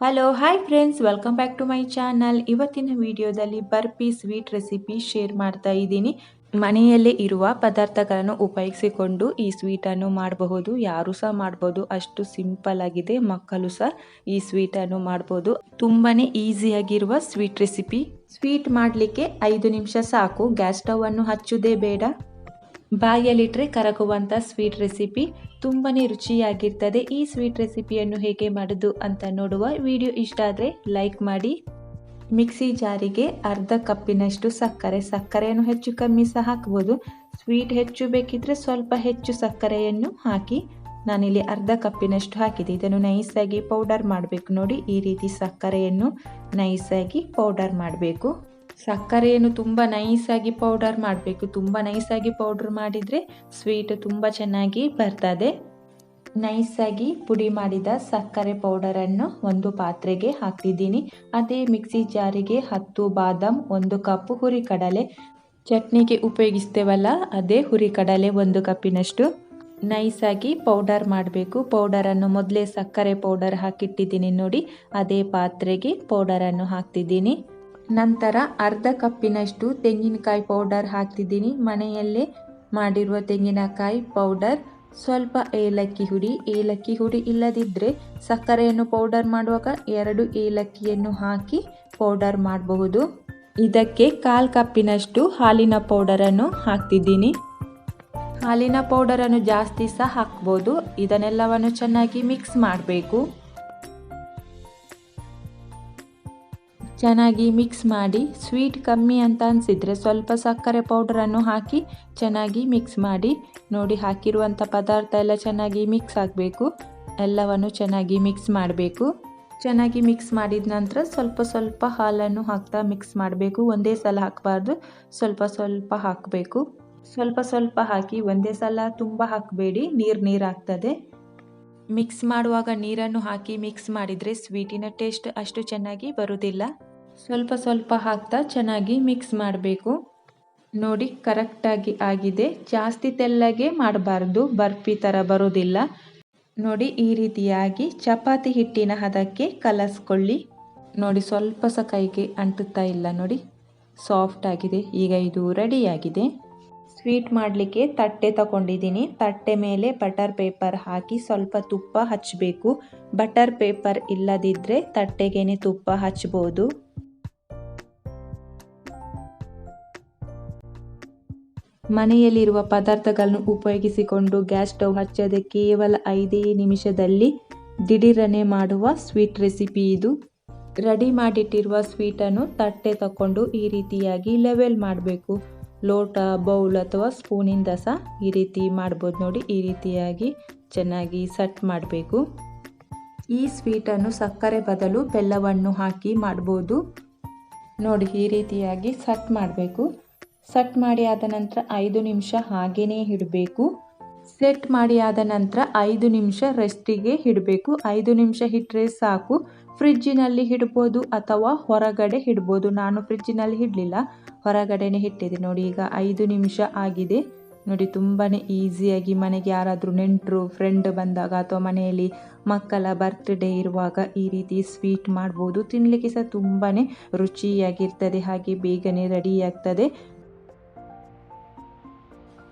Hello hi friends welcome back to my channel ಇವತ್ತಿನ ವಿಡಿಯೋದಲ್ಲಿ barfi sweet recipe share ಮಾಡ್ತಾ ಇದ್ದೀನಿ. ಮನೆಯಲ್ಲೇ ಇರುವ ಪದಾರ್ಥಗಳನ್ನು ಉಪಯೋಗಿಸಿಕೊಂಡು ಈ ಸ್ವೀಟನ್ನು ಮಾಡಬಹುದು. ಯಾರು ಸಹ ಮಾಡ್ಬೋದು. ಅಷ್ಟು ಸಿಂಪಲ್ ಆಗಿದೆ. ಮಕ್ಕಳು ಸಹ ಈ ಸ್ವೀಟನ್ನು ಮಾಡ್ಬೋದು. ತುಂಬಾ ಈಸಿಯಾಗಿರುವ ಸ್ವೀಟ್ ರೆಸಿಪಿ ಸ್ವೀಟ್ ಮಾಡಲಿಕ್ಕೆ ಐದು ನಿಮಿಷ ಸಾಕು. ಗ್ಯಾಸ್ ಸ್ಟವ್ ಅನ್ನು ಹಚ್ಚುವುದೇ ಬೇಡ. ಬಾಯಲ್ಲಿಟ್ಟರೆ ಕರಗುವಂಥ ಸ್ವೀಟ್ ರೆಸಿಪಿ ತುಂಬಾ ರುಚಿಯಾಗಿರ್ತದೆ. ಈ ಸ್ವೀಟ್ ರೆಸಿಪಿಯನ್ನು ಹೇಗೆ ಮಾಡೋದು ಅಂತ ನೋಡುವ ವಿಡಿಯೋ ಇಷ್ಟ ಆದರೆ ಲೈಕ್ ಮಾಡಿ. ಮಿಕ್ಸಿ ಜಾರಿಗೆ ಅರ್ಧ ಕಪ್ಪಿನಷ್ಟು ಸಕ್ಕರೆ, ಸಕ್ಕರೆಯನ್ನು ಹೆಚ್ಚು ಕಮ್ಮಿ ಸಹ ಹಾಕ್ಬೋದು. ಸ್ವೀಟ್ ಹೆಚ್ಚು ಬೇಕಿದ್ರೆ ಸ್ವಲ್ಪ ಹೆಚ್ಚು ಸಕ್ಕರೆಯನ್ನು ಹಾಕಿ ನಾನಿಲ್ಲಿ ಅರ್ಧ ಕಪ್ಪಿನಷ್ಟು ಹಾಕಿದೆ. ಇದನ್ನು ನೈಸಾಗಿ ಪೌಡರ್ ಮಾಡಬೇಕು ನೋಡಿ. ಈ ರೀತಿ ಸಕ್ಕರೆಯನ್ನು ನೈಸಾಗಿ ಪೌಡರ್ ಮಾಡಬೇಕು. ಸಕ್ಕರೆಯನ್ನು ತುಂಬ ನೈಸಾಗಿ ಪೌಡರ್ ಮಾಡಬೇಕು. ತುಂಬ ನೈಸಾಗಿ ಪೌಡರ್ ಮಾಡಿದರೆ ಸ್ವೀಟ್ ತುಂಬ ಚೆನ್ನಾಗಿ ಬರ್ತದೆ. ನೈಸಾಗಿ ಪುಡಿ ಮಾಡಿದ ಸಕ್ಕರೆ ಪೌಡರನ್ನು ಒಂದು ಪಾತ್ರೆಗೆ ಹಾಕ್ತಿದ್ದೀನಿ. ಅದೇ ಮಿಕ್ಸಿ ಜಾರಿಗೆ ಹತ್ತು ಬಾದಾಮ್, ಒಂದು ಕಪ್ ಹುರಿಕಡಲೆ. ಚಟ್ನಿಗೆ ಉಪಯೋಗಿಸ್ತೇವಲ್ಲ, ಅದೇ ಹುರಿಕಡಲೆ ಒಂದು ಕಪ್ಪಿನಷ್ಟು. ನೈಸಾಗಿ ಪೌಡರ್ ಮಾಡಬೇಕು. ಪೌಡರನ್ನು ಮೊದಲೇ ಸಕ್ಕರೆ ಪೌಡರ್ ಹಾಕಿಟ್ಟಿದ್ದೀನಿ ನೋಡಿ. ಅದೇ ಪಾತ್ರೆಗೆ ಪೌಡರನ್ನು ಹಾಕ್ತಿದ್ದೀನಿ. ನಂತರ ಅರ್ಧ ಕಪ್ಪಿನಷ್ಟು ತೆಂಗಿನಕಾಯಿ ಪೌಡರ್ ಹಾಕ್ತಿದ್ದೀನಿ. ಮನೆಯಲ್ಲೇ ಮಾಡಿರುವ ತೆಂಗಿನಕಾಯಿ ಪೌಡರ್. ಸ್ವಲ್ಪ ಏಲಕ್ಕಿ ಹುಡಿ. ಏಲಕ್ಕಿ ಹುಡಿ ಇಲ್ಲದಿದ್ದರೆ ಸಕ್ಕರೆಯನ್ನು ಪೌಡರ್ ಮಾಡುವಾಗ ಎರಡು ಏಲಕ್ಕಿಯನ್ನು ಹಾಕಿ ಪೌಡರ್ ಮಾಡಬಹುದು. ಇದಕ್ಕೆ ಕಾಲು ಕಪ್ಪಿನಷ್ಟು ಹಾಲಿನ ಪೌಡರನ್ನು ಹಾಕ್ತಿದ್ದೀನಿ. ಹಾಲಿನ ಪೌಡರನ್ನು ಜಾಸ್ತಿ ಸಹ ಹಾಕ್ಬೋದು. ಇದನ್ನೆಲ್ಲವನ್ನು ಚೆನ್ನಾಗಿ ಮಿಕ್ಸ್ ಮಾಡಬೇಕು. ಚೆನ್ನಾಗಿ ಮಿಕ್ಸ್ ಮಾಡಿ ಸ್ವೀಟ್ ಕಮ್ಮಿ ಅಂತ ಅನಿಸಿದರೆ ಸ್ವಲ್ಪ ಸಕ್ಕರೆ ಪೌಡ್ರನ್ನು ಹಾಕಿ ಚೆನ್ನಾಗಿ ಮಿಕ್ಸ್ ಮಾಡಿ, ನೋಡಿ ಹಾಕಿರುವಂಥ ಪದಾರ್ಥ ಎಲ್ಲ ಚೆನ್ನಾಗಿ ಮಿಕ್ಸ್ ಆಗಬೇಕು. ಎಲ್ಲವನ್ನು ಚೆನ್ನಾಗಿ ಮಿಕ್ಸ್ ಮಾಡಬೇಕು. ಚೆನ್ನಾಗಿ ಮಿಕ್ಸ್ ಮಾಡಿದ ನಂತರ ಸ್ವಲ್ಪ ಸ್ವಲ್ಪ ಹಾಲನ್ನು ಹಾಕ್ತಾ ಮಿಕ್ಸ್ ಮಾಡಬೇಕು. ಒಂದೇ ಸಲ ಹಾಕಬಾರ್ದು. ಸ್ವಲ್ಪ ಸ್ವಲ್ಪ ಹಾಕಬೇಕು. ಸ್ವಲ್ಪ ಸ್ವಲ್ಪ ಹಾಕಿ ಒಂದೇ ಸಲ ತುಂಬ ಹಾಕಬೇಡಿ. ನೀರು ನೀರು ಆಗ್ತದೆ. ಮಿಕ್ಸ್ ಮಾಡುವಾಗ ನೀರನ್ನು ಹಾಕಿ ಮಿಕ್ಸ್ ಮಾಡಿದರೆ ಸ್ವೀಟಿನ ಟೇಸ್ಟ್ ಅಷ್ಟು ಚೆನ್ನಾಗಿ ಬರುವುದಿಲ್ಲ ಸ್ವಲ್ಪ ಸ್ವಲ್ಪ ಹಾಕ್ತಾ ಚೆನ್ನಾಗಿ ಮಿಕ್ಸ್ ಮಾಡಬೇಕು. ನೋಡಿ ಕರೆಕ್ಟಾಗಿ ಆಗಿದೆ. ಜಾಸ್ತಿ ತೆಳ್ಳಗೆ ಮಾಡಬಾರ್ದು. ಬರ್ಫಿ ಥರ ಬರೋದಿಲ್ಲ. ನೋಡಿ, ಈ ರೀತಿಯಾಗಿ ಚಪಾತಿ ಹಿಟ್ಟಿನ ಹದಕ್ಕೆ ಕಲಸ್ಕೊಳ್ಳಿ. ನೋಡಿ, ಸ್ವಲ್ಪ ಸಹ ಕೈಗೆ ಅಂಟುತ್ತಾ ಇಲ್ಲ. ನೋಡಿ ಸಾಫ್ಟ್ ಆಗಿದೆ. ಈಗ ಇದು ರೆಡಿಯಾಗಿದೆ ಸ್ವೀಟ್ ಮಾಡಲಿಕ್ಕೆ ತಟ್ಟೆ ತಗೊಂಡಿದ್ದೀನಿ. ತಟ್ಟೆ ಮೇಲೆ ಬಟರ್ ಪೇಪರ್ ಹಾಕಿ ಸ್ವಲ್ಪ ತುಪ್ಪ ಹಚ್ಚಬೇಕು ಬಟರ್ ಪೇಪರ್ ಇಲ್ಲದಿದ್ದರೆ ತಟ್ಟೆಗೇನೆ ತುಪ್ಪ ಹಚ್ಬೋದು. ಮನೆಯಲ್ಲಿರುವ ಪದಾರ್ಥಗಳನ್ನು ಉಪಯೋಗಿಸಿಕೊಂಡು ಗ್ಯಾಸ್ ಸ್ಟವ್ ಹಚ್ಚದೆ ಕೇವಲ ಐದೇ ನಿಮಿಷದಲ್ಲಿ ದಿಢೀರನೆ ಮಾಡುವ ಸ್ವೀಟ್ ರೆಸಿಪಿ ಇದು. ರೆಡಿ ಮಾಡಿಟ್ಟಿರುವ ಸ್ವೀಟನ್ನು ತಟ್ಟೆ ತಕೊಂಡು ಈ ರೀತಿಯಾಗಿ ಲೆವೆಲ್ ಮಾಡಬೇಕು. ಲೋಟ, ಬೌಲ್ ಅಥವಾ ಸ್ಪೂನಿಂದ ಸಹ ಈ ರೀತಿ ಮಾಡ್ಬೋದು ನೋಡಿ, ಈ ರೀತಿಯಾಗಿ ಚೆನ್ನಾಗಿ ಸಟ್ ಮಾಡಬೇಕು. ಈ ಸ್ವೀಟನ್ನು ಸಕ್ಕರೆ ಬದಲು ಬೆಲ್ಲವನ್ನು ಹಾಕಿ ಮಾಡ್ಬೋದು. ನೋಡಿ, ಈ ರೀತಿಯಾಗಿ ಸಟ್ ಮಾಡಬೇಕು. ಸೆಟ್ ಮಾಡಿ ಆದ ನಂತರ ಐದು ನಿಮಿಷ ಹಾಗೆಯೇ ಇಡಬೇಕು. ಸೆಟ್ ಮಾಡಿ ಆದ ನಂತರ ಐದು ನಿಮಿಷ ರೆಸ್ಟಿಗೆ ಇಡಬೇಕು. ಐದು ನಿಮಿಷ ಇಟ್ಟರೆ ಸಾಕು. ಫ್ರಿಜ್ಜಿನಲ್ಲಿ ಇಡ್ಬೋದು ಅಥವಾ ಹೊರಗಡೆ ಇಡ್ಬೋದು. ನಾನು ಫ್ರಿಜ್ಜಿನಲ್ಲಿ ಇಡಲಿಲ್ಲ. ಹೊರಗಡೆನೆ ಇಟ್ಟಿದೆ ನೋಡಿ, ಈಗ ಐದು ನಿಮಿಷ ಆಗಿದೆ. ನೋಡಿ ತುಂಬಾ ಈಸಿಯಾಗಿ ಮನೆಗೆ ಯಾರಾದರೂ ನೆಂಟರು ಫ್ರೆಂಡ್ ಬಂದಾಗ ಅಥವಾ ಮನೆಯಲ್ಲಿ ಮಕ್ಕಳ ಬರ್ತ್ಡೇ ಇರುವಾಗ ಈ ರೀತಿ ಸ್ವೀಟ್ ಮಾಡ್ಬೋದು. ತಿನ್ನಲಿಕ್ಕೆ ಸಹ ತುಂಬಾ ರುಚಿಯಾಗಿರ್ತದೆ. ಹಾಗೆ ಬೇಗನೆ ರೆಡಿ ಆಗ್ತದೆ.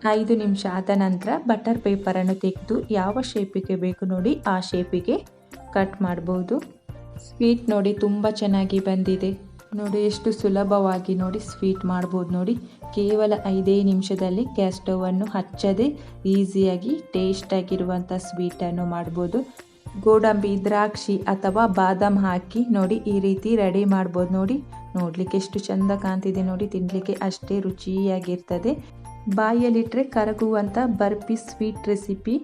ಐದು ನಿಮಿಷ ಆದ ನಂತರ ಬಟರ್ ಪೇಪರನ್ನು ತೆಗೆದು ಯಾವ ಶೇಪಿಗೆ ಬೇಕು ನೋಡಿ ಆ ಶೇಪಿಗೆ ಕಟ್ ಮಾಡ್ಬೋದು. ಸ್ವೀಟ್ ನೋಡಿ ತುಂಬ ಚೆನ್ನಾಗಿ ಬಂದಿದೆ. ನೋಡಿ ಎಷ್ಟು ಸುಲಭವಾಗಿ ನೋಡಿ ಸ್ವೀಟ್ ಮಾಡ್ಬೋದು ನೋಡಿ. ಕೇವಲ ಐದೇ ನಿಮಿಷದಲ್ಲಿ ಗ್ಯಾಸ್ ಸ್ಟವನ್ನು ಹಚ್ಚದೆ ಈಸಿಯಾಗಿ ಟೇಸ್ಟಾಗಿರುವಂಥ ಸ್ವೀಟನ್ನು ಮಾಡ್ಬೋದು. ಗೋಡಂಬಿ, ದ್ರಾಕ್ಷಿ ಅಥವಾ ಬಾದಾಮ್ ಹಾಕಿ ನೋಡಿ ಈ ರೀತಿ ರೆಡಿ ಮಾಡ್ಬೋದು ನೋಡಿ. ನೋಡಲಿಕ್ಕೆ ಎಷ್ಟು ಚೆಂದ ಕಾಣ್ತಿದೆ ನೋಡಿ. ತಿನ್ನಲಿಕ್ಕೆ ಅಷ್ಟೇ ರುಚಿಯಾಗಿರ್ತದೆ. ಬಾಯಲ್ಲಿಟ್ಟರೆ ಕರಗುವಂಥ ಬರ್ಫಿ ಸ್ವೀಟ್ ರೆಸಿಪಿ.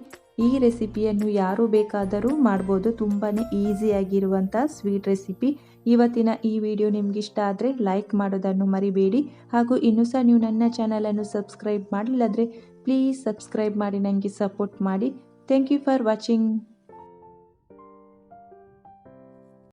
ಈ ರೆಸಿಪಿಯನ್ನು ಯಾರು ಬೇಕಾದರೂ ಮಾಡ್ಬೋದು. ತುಂಬಾ ಈಸಿಯಾಗಿರುವಂಥ ಸ್ವೀಟ್ ರೆಸಿಪಿ. ಇವತ್ತಿನ ಈ ವಿಡಿಯೋ ನಿಮ್ಗೆ ಇಷ್ಟ ಆದರೆ ಲೈಕ್ ಮಾಡೋದನ್ನು ಮರಿಬೇಡಿ. ಹಾಗೂ ಇನ್ನೂ ಸಹ ನೀವು ನನ್ನ ಚಾನಲನ್ನು ಸಬ್ಸ್ಕ್ರೈಬ್ ಮಾಡಲಿಲ್ಲದ್ರೆ ಪ್ಲೀಸ್ ಸಬ್ಸ್ಕ್ರೈಬ್ ಮಾಡಿ ನನಗೆ ಸಪೋರ್ಟ್ ಮಾಡಿ. Thank you for watching.